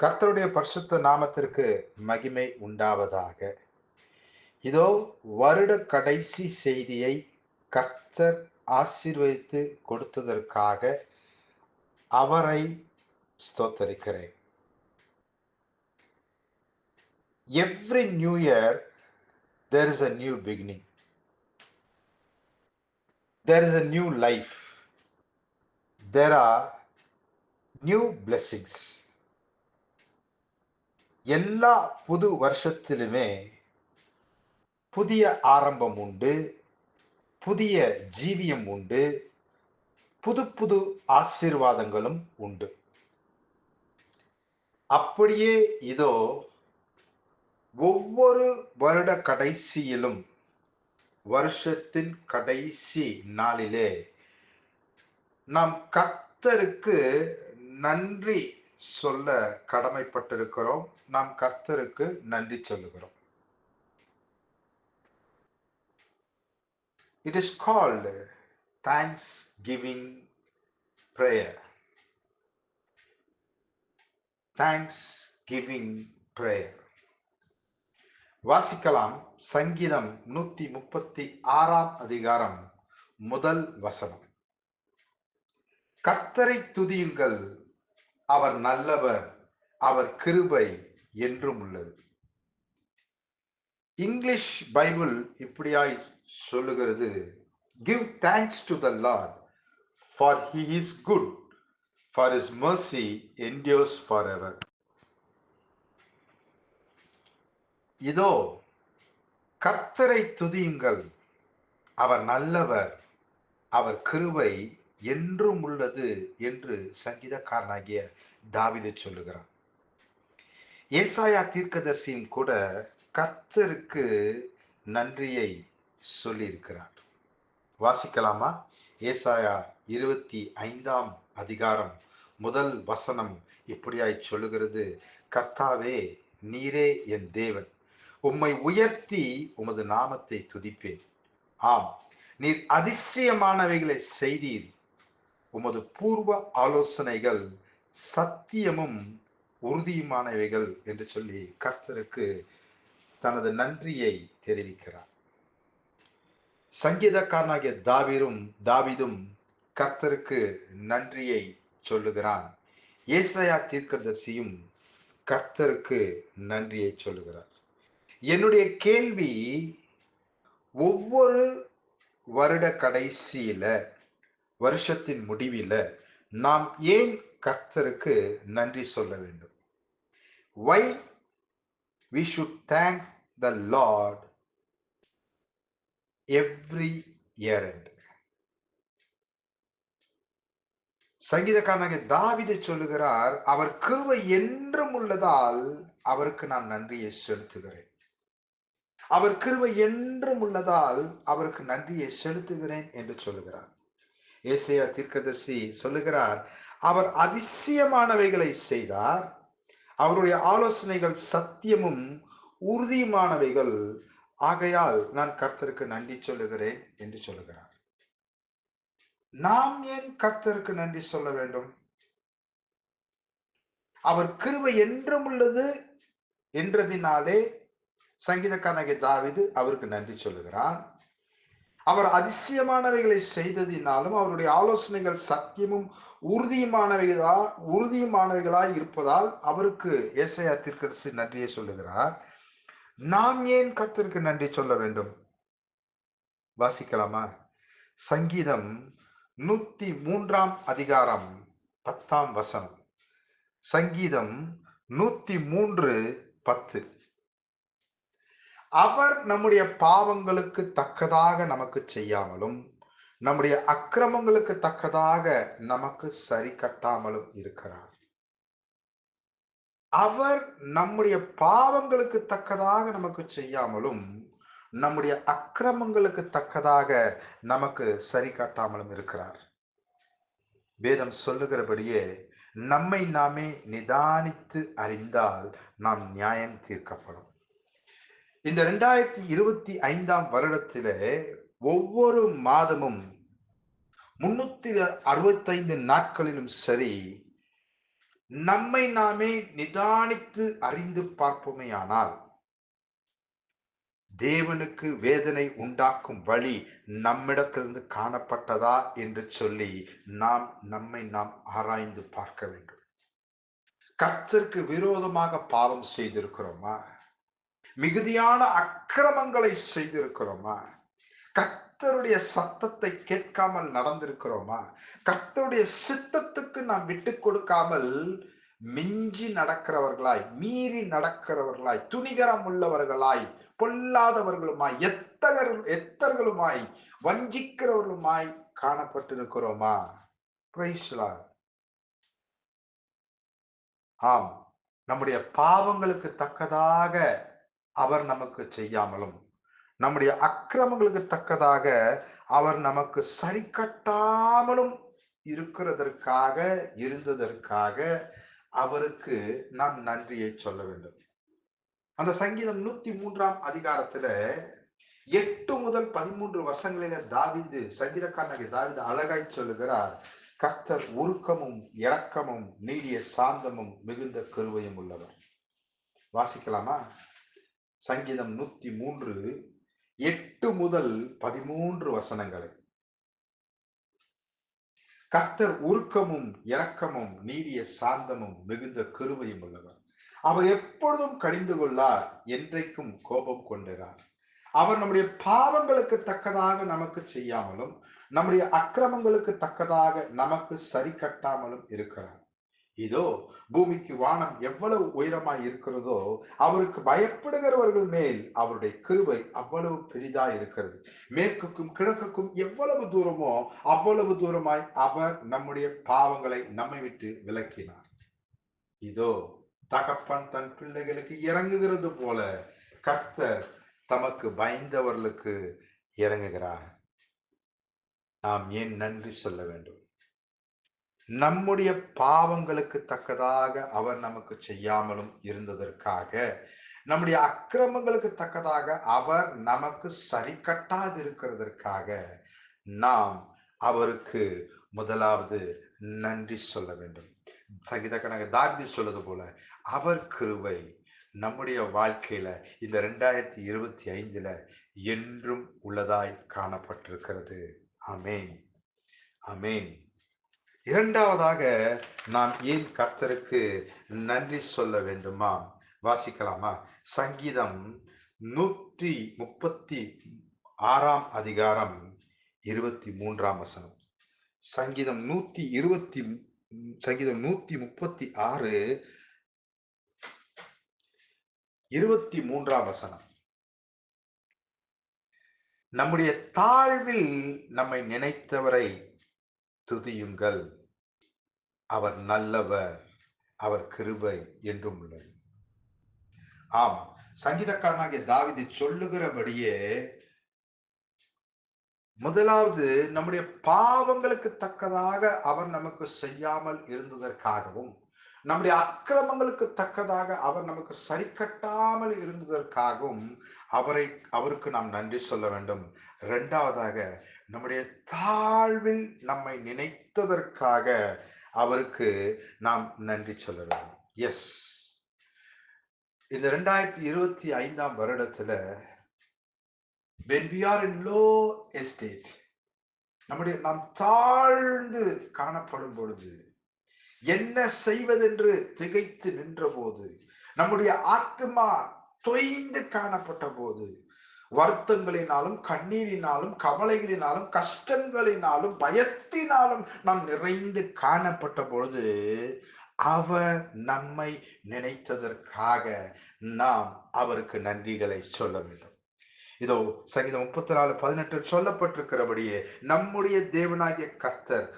கர்த்தருடைய பரிசுத்த நாமத்திற்கு மகிமை உண்டாவதாக. இதோ வருட கடைசி செய்தியை கர்த்தர் ஆசீர்வதித்து கொடுத்ததற்காக அவரை ஸ்தோத்தரிக்கிறேன். Every new year there is a new beginning there is a new life there are new blessings எல்லா புது வருஷத்திலுமே புதிய ஆரம்பம் உண்டு புதிய ஜீவியம் உண்டு புது புது ஆசீர்வாதங்களும் உண்டு. அப்படியே இதோ ஒவ்வொரு வருட கடைசியிலும் வருஷத்தின் கடைசி நாளிலே நாம் கர்த்தருக்கு நன்றி சொல்ல கடமைப்பட்டிருக்கிறோம். நாம் கர்த்தருக்கு நன்றி சொல்லுகிறோம். It is called thanksgiving prayer thanksgiving prayer வாசிக்கலாம் சங்கீதம் நூத்தி முப்பத்தி ஆறாம் அதிகாரம் முதல் வசனம். கர்த்தரை துதியுங்கள். அவர் நல்லவர். அவர் கிருபை என்றும் உள்ளது. இங்கிலீஷ் பைபிள் இப்படியாய் சொல்லுகிறது give thanks to the Lord for he is good for his mercy endures for ever இதோ கர்த்தரை துதியுங்கள். அவர் நல்லவர் அவர் கிருவை என்றும் உள்ளது என்று சங்கீதக்காரனாகிய தாவிதை சொல்லுகிறார் ஏசாயா தீர்க்கதர்சியும் கூட கர்த்தருக்கு நன்றியை சொல்லியிருக்கிறார். வாசிக்கலாமா? ஏசாயா இருபத்தி ஐந்தாம் அதிகாரம் முதல் வசனம் இப்படியாய் சொல்லுகிறது? கர்த்தாவே நீரே என் தேவன். உம்மை உயர்த்தி உமது நாமத்தை துதிப்பேன். ஆம் நீர் அதிசயமானவைகளை செய்தீர். உமது பூர்வ ஆலோசனைகள் சத்தியமும் உறுதியுமானவைகள் என்று சொல்லி கர்த்தருக்கு தனது நன்றியை தெரிவிக்கிறார். சங்கீதக்காரனாகிய தாவிரும் தாவிதும் கர்த்தருக்கு நன்றியை சொல்லுகிறான். ஏசையா தீர்க்கதர்சியும் கர்த்தருக்கு நன்றியை சொல்லுகிறார். என்னுடைய கேள்வி ஒவ்வொரு வருட கடைசியில வருஷத்தின் முடிவில் நாம் ஏன் கர்த்தருக்கு நன்றி சொல்ல வேண்டும்? Why we should thank the Lord every year and சங்கீதக்காரனாக தாவிதை சொல்லுகிறார் அவர் கிருவை என்றும் உள்ளதால் அவருக்கு நான் நன்றியை செலுத்துகிறேன். அவர் கிருவை என்றும் உள்ளதால் அவருக்கு நன்றியை செலுத்துகிறேன் என்று சொல்லுகிறார். ஏசையா தீர்க்கதர்சி சொல்லுகிறார் அவர் அதிசயமானவைகளை செய்தார் அவருடைய ஆலோசனைகள் சத்தியமும் உறுதியுமானவைகள். ஆகையால் நான் கர்த்தருக்கு நன்றி சொல்லுகிறேன் என்று சொல்லுகிறார். நாம் ஏன் கர்த்தருக்கு நன்றி சொல்ல வேண்டும்? அவர் கிருவை என்றும் உள்ளது என்றதினாலே சங்கீதக்காரனாகிய தாவிது அவருக்கு நன்றி சொல்லுகிறான். அவர் அதிசயமானவைகளை செய்ததினாலும் அவருடைய ஆலோசனைகள் சத்தியமும் உறுதியுமானவைகளா உறுதியுமானவைகளாய் இருப்பதால் அவருக்கு ஏசையா திருக்கரசு நன்றியை சொல்லுகிறார். நாம் ஏன் கர்த்தருக்கு நன்றி சொல்ல வேண்டும்? வாசிக்கலாமா? சங்கீதம் நூத்தி மூன்றாம் அதிகாரம் பத்தாம் வசனம். சங்கீதம் நூத்தி மூன்று பத்து. அவர் நம்முடைய பாவங்களுக்கு தக்கதாக நமக்கு செய்யாமலும் நம்முடைய அக்கிரமங்களுக்கு தக்கதாக நமக்கு சரி கட்டாமலும் இருக்கிறார். அவர் நம்முடைய பாவங்களுக்கு தக்கதாக நமக்கு செய்யாமலும் நம்முடைய அக்கிரமங்களுக்கு தக்கதாக நமக்கு சரி காட்டாமலும் இருக்கிறார். வேதம் சொல்லுகிறபடியே நம்மை நாமே நிதானித்து அறிந்தால் நாம் நியாயம் தீர்க்கப்படும். இந்த ரெண்டாயிரத்தி இருபத்தி ஐந்தாம் வருடத்திலே ஒவ்வொரு மாதமும் முன்னூத்தி அறுபத்தைந்து நாட்களிலும் சரி நம்மை நாமே நிதானித்து அறிந்து பார்ப்போமேயானால் தேவனுக்கு வேதனை உண்டாக்கும் வழி நம்மிடத்திலிருந்து காணப்பட்டதா என்று சொல்லி நாம் நம்மை நாம் ஆராய்ந்து பார்க்க வேண்டும். கர்த்தருக்கு விரோதமாக பாவம் செய்திருக்கிறோமா? மிகுதியான அக்கிரமங்களை செய்திருக்கிறோமா? கர்த்தருடைய சத்தத்தை கேட்காமல் நடந்திருக்கிறோமா? கர்த்தருடைய சித்தத்துக்கு நாம் விட்டு கொடுக்காமல் மிஞ்சி நடக்கிறவர்களாய் மீறி நடக்கிறவர்களாய் துணிகரம் உள்ளவர்களாய் பொல்லாதவர்களுமாய் எத்தகர் எத்தர்களுமாய் வஞ்சிக்கிறவர்களுமாய் காணப்பட்டிருக்கிறோமா? ஆம். நம்முடைய பாவங்களுக்கு தக்கதாக அவர் நமக்கு செய்யாமலும் நம்முடைய அக்கிரமங்களுக்கு தக்கதாக அவர் நமக்கு சரி கட்டாமலும் இருக்கிறதற்காக இருந்ததற்காக அவருக்கு நாம் நன்றியை சொல்ல வேண்டும். அந்த சங்கீதம் நூத்தி மூன்றாம் அதிகாரத்துல எட்டு முதல் பதிமூன்று வருஷங்களில தாவிந்து சங்கீதக்காரனாகிய தாவிந்து அழகாய் சொல்லுகிறார் கர்த்தர் உருக்கமும் இரக்கமும் நீடிய சாந்தமும் மிகுந்த கருவையும் உள்ளவர். வாசிக்கலாமா? சங்கீதம் நூத்தி மூன்று எட்டு முதல் பதிமூன்று வசனங்களை. கர்த்தர் உருக்கமும் இரக்கமும் நீடிய சாந்தமும் மிகுந்த கருவையும் உள்ளவர். அவர் எப்பொழுதும் கடிந்து கொள்ளார் என்றைக்கும் கோபம் கொண்டார் அவர் நம்முடைய பாவங்களுக்கு தக்கதாக நமக்கு செய்யாமலும் நம்முடைய அக்கிரமங்களுக்கு தக்கதாக நமக்கு சரி கட்டாமலும் இருக்கிறார். இதோ பூமிக்கு வானம் எவ்வளவு உயரமாய் இருக்கிறதோ அவருக்கு பயப்படுகிறவர்கள் மேல் அவருடைய கிருவை அவ்வளவு பெரிதா இருக்கிறது. மேற்குக்கும் கிழக்குக்கும் எவ்வளவு தூரமோ அவ்வளவு தூரமாய் அவர் நம்முடைய பாவங்களை நம்மை விட்டு விலக்கினார். இதோ தகப்பன் தன் பிள்ளைகளுக்கு இறங்குகிறது போல கர்த்தர் தமக்கு பயந்தவர்களுக்கு இறங்குகிறார். நாம் ஏன் நன்றி சொல்ல வேண்டும்? நம்முடைய பாவங்களுக்கு தக்கதாக அவர் நமக்கு செய்யாமலும் இருந்ததற்காக நம்முடைய அக்கிரமங்களுக்கு தக்கதாக அவர் நமக்கு சரி கட்டாதிருக்கிறதற்காக நாம் அவருக்கு முதலாவது நன்றி சொல்ல வேண்டும். சங்கீத கணக்கு தார்தி சொல்வது போல அவர் கிருவை நம்முடைய வாழ்க்கையில இந்த ரெண்டாயிரத்தி இருபத்தி ஐந்துல என்றும் உள்ளதாய் காணப்பட்டிருக்கிறது. அமேன் அமேன் இரண்டாவதாக நாம் ஏன் கர்த்தருக்கு நன்றி சொல்ல வேண்டுமா? வாசிக்கலாமா? சங்கீதம் நூற்றி முப்பத்தி ஆறாம் அதிகாரம் இருபத்தி மூன்றாம் வசனம். சங்கீதம் நூத்தி இருபத்தி சங்கீதம் நூத்தி முப்பத்தி ஆறு இருபத்தி மூன்றாம் வசனம். நம்முடைய தாழ்வில் நம்மை நினைத்தவரை துதியுங்கள். அவர் நல்லவர் அவர் கிருபை என்றும் உள்ளது. ஆம் சங்கீதக்காரனாகிய தாவிதி சொல்லுகிறபடியே முதலாவது நம்முடைய பாவங்களுக்கு தக்கதாக அவர் நமக்கு செய்யாமல் இருந்ததற்காகவும் நம்முடைய அக்கிரமங்களுக்கு தக்கதாக அவர் நமக்கு சரி கட்டாமல் இருந்ததற்காகவும் அவரை அவருக்கு நாம் நன்றி சொல்ல வேண்டும். இரண்டாவதாக நம்முடைய தாழ்வில் நம்மை நினைத்ததற்காக அவருக்கு நாம் நன்றி சொல்லலாம். எஸ் இந்த ரெண்டாயிரத்தி இருபத்தி ஐந்தாம் வருடத்துல when we are in low estate நம்முடைய நாம் தாழ்ந்து காணப்படும் பொழுது என்ன செய்வதென்று திகைத்து நின்ற போது நம்முடைய ஆத்மா தொய்ந்து காணப்பட்ட போது வருத்தங்களினாலும் கண்ணீரினாலும் கவலைகளினாலும் கஷ்டங்களினாலும் பயத்தினாலும் நாம் நிறைந்து காணப்பட்ட பொழுது அவர் நம்மை நினைத்ததற்காக நாம் அவருக்கு நன்றிகளை சொல்ல வேண்டும். இதோ சங்கீதம் முப்பத்தி நாலு பதினெட்டு சொல்லப்பட்டிருக்கிறபடியே நம்முடைய தேவனாகிய கர்த்தர்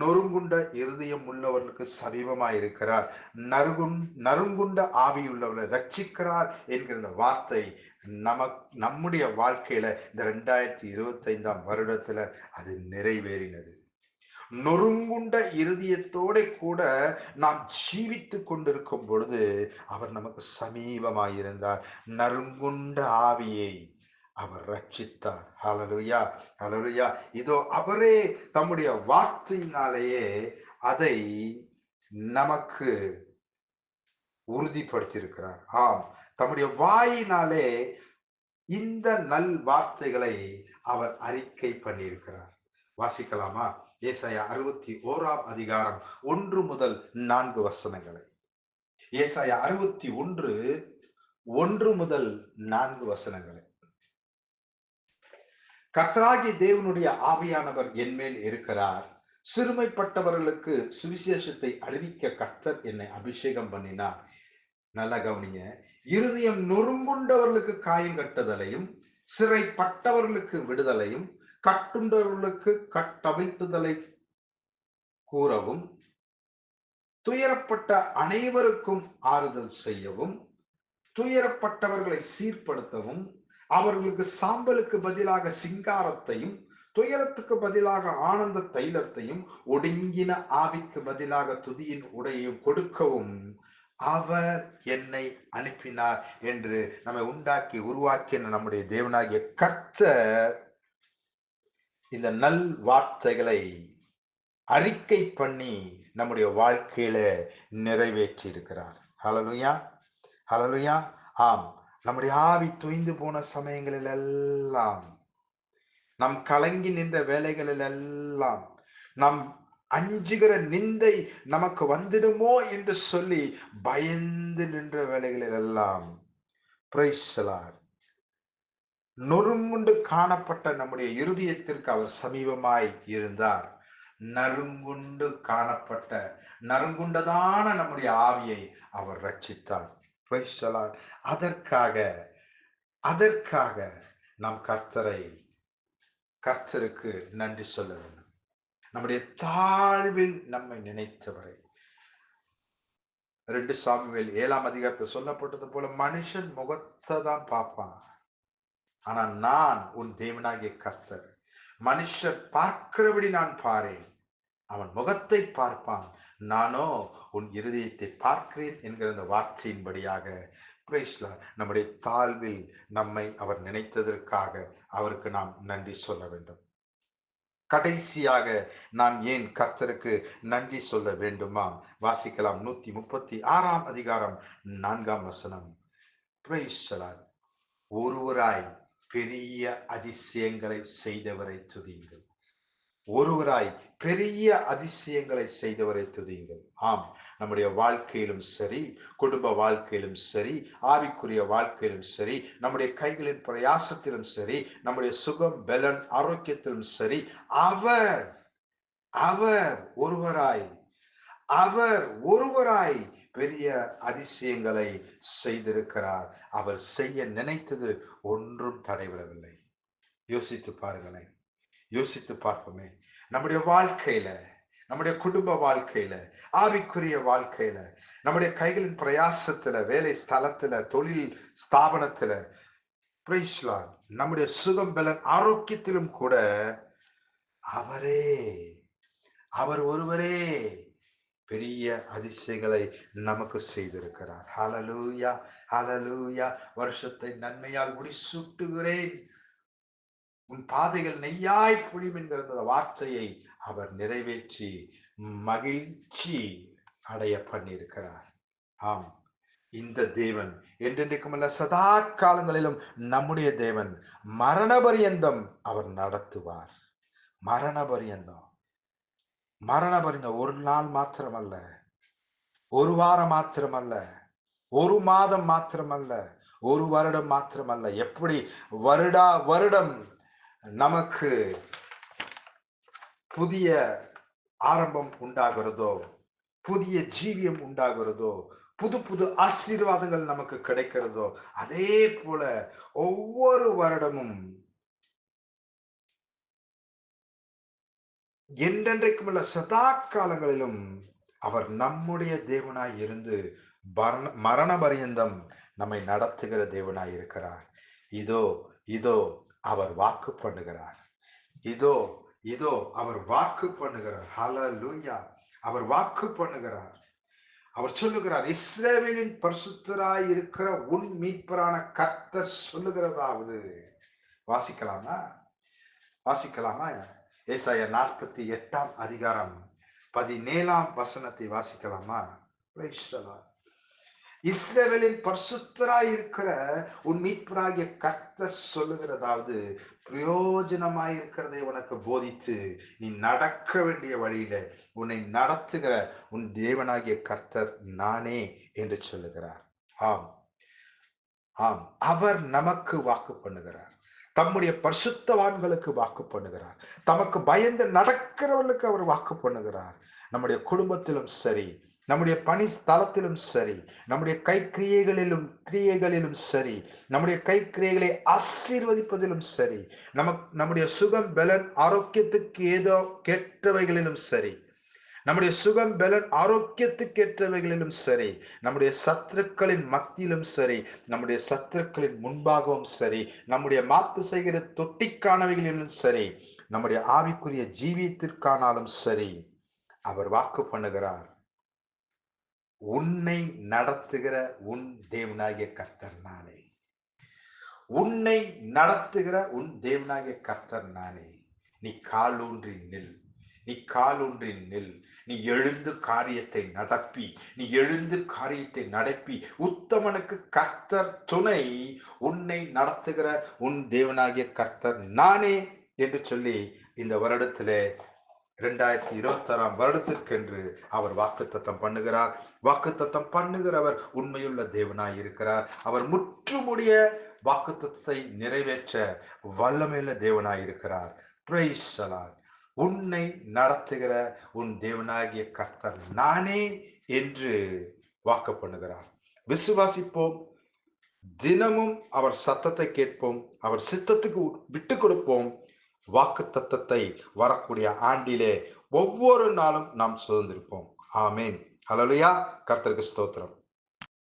நொறுங்குண்ட இருதயம் உள்ளவர்களுக்கு சமீபமாய் இருக்கிறார். நறுகுண் நறுங்குண்ட ஆவியுள்ளவர்களை ரட்சிக்கிறார் என்கிற வார்த்தை நமக் நம்முடைய வாழ்க்கையில இந்த ரெண்டாயிரத்தி இருபத்தி ஐந்தாம் வருடத்துல அது நிறைவேறினது. நொறுங்குண்ட இருதயத்தோட கூட நாம் ஜீவித்து கொண்டிருக்கும் பொழுது அவர் நமக்கு சமீபமாயிருந்தார். நறுங்குண்ட ஆவியை அவர் ரட்சித்தார். ஹலலுயா ஹலலுயா இதோ அவரே தம்முடைய வார்த்தையினாலேயே அதை நமக்கு உறுதிப்படுத்தியிருக்கிறார். ஆம். தம்முடைய வாயினாலே இந்த நல் வார்த்தைகளை அவர் அறிக்கை பண்ணியிருக்கிறார். வாசிக்கலாமா? ஏசாயா அறுபத்தி ஓராம் அதிகாரம் ஒன்று முதல் நான்கு வசனங்களை. ஏசாயா அறுபத்தி ஒன்று ஒன்று முதல் நான்கு வசனங்களை. கர்த்தராகி தேவனுடைய ஆவியானவர் என்மேல் இருக்கிறார். சிறுமைப்பட்டவர்களுக்கு சுவிசேஷத்தை அறிவிக்க கர்த்தர் என்னை அபிஷேகம் பண்ணினார். நல்ல கவனிங்க. இருதயம் நொறும்புண்டவர்களுக்கு காயம் கட்டுதலையும் சிறைப்பட்டவர்களுக்கு விடுதலையும் கட்டுண்டவர்களுக்கு கட்டமைத்துதலை கூறவும் துயரப்பட்ட அனைவருக்கும் ஆறுதல் செய்யவும் துயரப்பட்டவர்களை சீர்படுத்தவும் அவர்களுக்கு சாம்பலுக்கு பதிலாக சிங்காரத்தையும் துயரத்துக்கு பதிலாக ஆனந்த தைலத்தையும் ஒடுங்கின ஆவிக்கு பதிலாக துதியின் உடையையும் கொடுக்கவும் அவர் என்னை அனுப்பினார் என்று நம்மை உண்டாக்கி உருவாக்கின நம்முடைய தேவனாகிய கர்த்தர் இந்த நல் வார்த்தைகளை அறிக்கை பண்ணி நம்முடைய வாழ்க்கையில நிறைவேற்றி இருக்கிறார் ஹலலுயா ஹலலுயா ஆம். நம்முடைய ஆவி துய்ந்து போன சமயங்களில் எல்லாம் நம் கலங்கி நின்ற வேலைகளில் எல்லாம் நம் அஞ்சுகிற நிந்தை நமக்கு வந்துடுமோ என்று சொல்லி பயந்து நின்ற வேலைகளில் எல்லாம் பிரைசலார் நொறுங்குண்டு காணப்பட்ட நம்முடைய இருதயத்திற்கு அவர் சமீபமாய் இருந்தார். நறுங்குண்டு காணப்பட்ட நறுங்குண்டதான நம்முடைய ஆவியை அவர் ரட்சித்தார். அதற்காக அதற்காக நாம் கர்த்தரை கர்த்தருக்கு நன்றி சொல்ல வேண்டும். நம்முடைய தாழ்வில் நம்மை நினைத்தவரை. ரெண்டு சாமிவேல் ஏழாம் அதிகாரத்தை சொல்லப்பட்டது போல மனுஷன் முகத்தை தான் பார்ப்பான். ஆனா நான் உன் தேவனாகிய கர்த்தர். மனுஷர் பார்க்கிறபடி நான் பாரேன். அவன் முகத்தை பார்ப்பான். நானோ உன் இருதயத்தை பார்க்கிறேன் என்கிற அந்த வார்த்தையின்படியாக நம்முடைய தாழ்வில் நம்மை அவர் நினைத்ததற்காக அவருக்கு நாம் நன்றி சொல்ல வேண்டும். கடைசியாக நாம் ஏன் கர்த்தருக்கு நன்றி சொல்ல வேண்டுமா? வாசிக்கலாம் நூத்தி முப்பத்தி ஆறாம் அதிகாரம் நான்காம் வசனம். ஒருவராய் பெரிய அதிசயங்களை செய்தவரை துதியுங்கள். ஒருவராய் பெரிய அதிசயங்களை செய்தவரை துதியுங்கள். ஆம். நம்முடைய வாழ்க்கையிலும் சரி குடும்ப வாழ்க்கையிலும் சரி ஆவிக்குரிய வாழ்க்கையிலும் சரி நம்முடைய கைகளின் பிரயாசத்திலும் சரி நம்முடைய சுகம் பலன் ஆரோக்கியத்திலும் சரி அவர் அவர் ஒருவராய் அவர் ஒருவராய் பெரிய அதிசயங்களை செய்திருக்கிறார். அவர் செய்ய நினைத்தது ஒன்றும் தடைவிடவில்லை யோசித்து பாருங்களேன். யோசித்து பார்ப்போமே. நம்முடைய வாழ்க்கையில நம்முடைய குடும்ப வாழ்க்கையில ஆவிக்குரிய வாழ்க்கையில நம்முடைய கைகளின் பிரயாசத்துல வேலை ஸ்தலத்துல தொழில் ஸ்தாபனத்துல நம்முடைய சுகம் பலன் ஆரோக்கியத்திலும் கூட அவரே அவர் ஒருவரே பெரிய அதிசயங்களை நமக்கு செய்திருக்கிறார். ஹலலூயா ஹலலூயா வருஷத்தை நன்மையால் முடிசூட்டுகிறேன். உன் பாதைகள் நெய்யாய் புழியும் என்கிற வார்த்தையை அவர் நிறைவேற்றி மகிழ்ச்சி அடைய பண்ணியிருக்கிறார். ஆம் இந்த தேவன் என்றென்றைக்குமல்ல சதா காலங்களிலும் நம்முடைய தேவன் மரண பரியந்தம் அவர் நடத்துவார். மரண பரியந்தம் மரண பரியந்தம் ஒரு நாள் மாத்திரமல்ல ஒரு வாரம் மாத்திரமல்ல ஒரு மாதம் மாத்திரமல்ல ஒரு வருடம் மாத்திரமல்ல. எப்படி? வருடா வருடம் நமக்கு புதிய ஆரம்பம் உண்டாகிறதோ புதிய ஜீவியம் உண்டாகிறதோ புது புது ஆசீர்வாதங்கள் நமக்கு கிடைக்கிறதோ அதே போல ஒவ்வொரு வருடமும் என்றென்றைக்கும் உள்ள சதா காலங்களிலும் அவர் நம்முடைய தேவனாய் இருந்து மரண பரியந்தம் நம்மை நடத்துகிற தேவனாய் இருக்கிறார். இதோ இதோ அவர் வாக்கு பண்ணுகிறார். இதோ இதோ அவர் வாக்கு பண்ணுகிறார். ஹல லூயா அவர் வாக்கு பண்ணுகிறார். அவர் சொல்லுகிறார் இஸ்ரேவேலின் பரிசுத்தராய் இருக்கிற உன் மீட்பரான கர்த்தர் சொல்லுகிறதாவது. வாசிக்கலாமா? வாசிக்கலாமா? ஏசாய நாற்பத்தி எட்டாம் அதிகாரம் பதினேழாம் வசனத்தை வாசிக்கலாமா? Praise. இஸ்ரேவேலின் பரிசுத்தராய் இருக்கிற உன் மீட்பராகிய கர்த்தர் சொல்லுகிறதாவது பிரயோஜனமாய் இருக்கிறதை உனக்கு போதித்து நீ நடக்க வேண்டிய வழியில உன்னை நடத்துகிற உன் தேவனாகிய கர்த்தர் நானே என்று சொல்லுகிறார். ஆம். ஆம். அவர் நமக்கு வாக்கு பண்ணுகிறார். தம்முடைய பரிசுத்தவான்களுக்கு வாக்கு பண்ணுகிறார். தமக்கு பயந்து நடக்கிறவர்களுக்கு அவர் வாக்கு பண்ணுகிறார். நம்முடைய குடும்பத்திலும் சரி நம்முடைய பணி ஸ்தலத்திலும் சரி நம்முடைய கை கிரியைகளிலும் கிரியைகளிலும் சரி நம்முடைய கை கிரியைகளை ஆசீர்வதிப்பதிலும் சரி நமக்கு நம்முடைய சுகம் பலன் ஆரோக்கியத்துக்கு ஏதோ கேட்டவைகளிலும் சரி நம்முடைய சுகம் பலன் ஆரோக்கியத்துக்கேற்றவைகளிலும் சரி நம்முடைய சத்துருக்களின் மத்தியிலும் சரி நம்முடைய சத்துருக்களின் முன்பாகவும் சரி நம்முடைய மாப்பு செய்கிற தொட்டிக்கானவைகளிலும் சரி நம்முடைய ஆவிக்குரிய ஜீவியத்திற்கானாலும் சரி அவர் வாக்கு பண்ணுகிறார். உன்னை நடத்துகிற உன் தேவனாகிய கர்த்தர் நானே. உன்னை நடத்துகிற உன் தேவனாகிய கர்த்தர் நானே. நீ காலூன்றி நில். நீ காலூன்றி நில். நீ எழுந்து காரியத்தை நடப்பி. நீ எழுந்து காரியத்தை நடப்பி. உத்தமனுக்கு கர்த்தர் துணை. உன்னை நடத்துகிற உன் தேவனாகிய கர்த்தர் நானே என்று சொல்லி இந்த வருடத்திலே இரண்டாயிரத்தி இருபத்தாறாம் வருடத்திற்கென்று அவர் வாக்குத்தத்தம் பண்ணுகிறார். வாக்குத்தத்தம் பண்ணுகிறவர் உண்மையுள்ள தேவனாய் இருக்கிறார் அவர் முற்றுமுடிய வாக்குத்தத்தை நிறைவேற்ற வல்லமையுள்ள தேவனாய் இருக்கிறார் சலான் உன்னை நடத்துகிற உன் தேவனாகிய கர்த்தர் நானே என்று வாக்கு பண்ணுகிறார். விசுவாசிப்போம். தினமும் அவர் சத்தத்தை கேட்போம். அவர் சித்தத்துக்கு விட்டு கொடுப்போம். வாக்கு தத்தத்தை வரக்கூடிய ஆண்டிலே ஒவ்வொரு நாளும் நாம் சுதந்திருப்போம். ஆமேன். ஹலலுயா கர்த்தருக்கு ஸ்தோத்திரம்.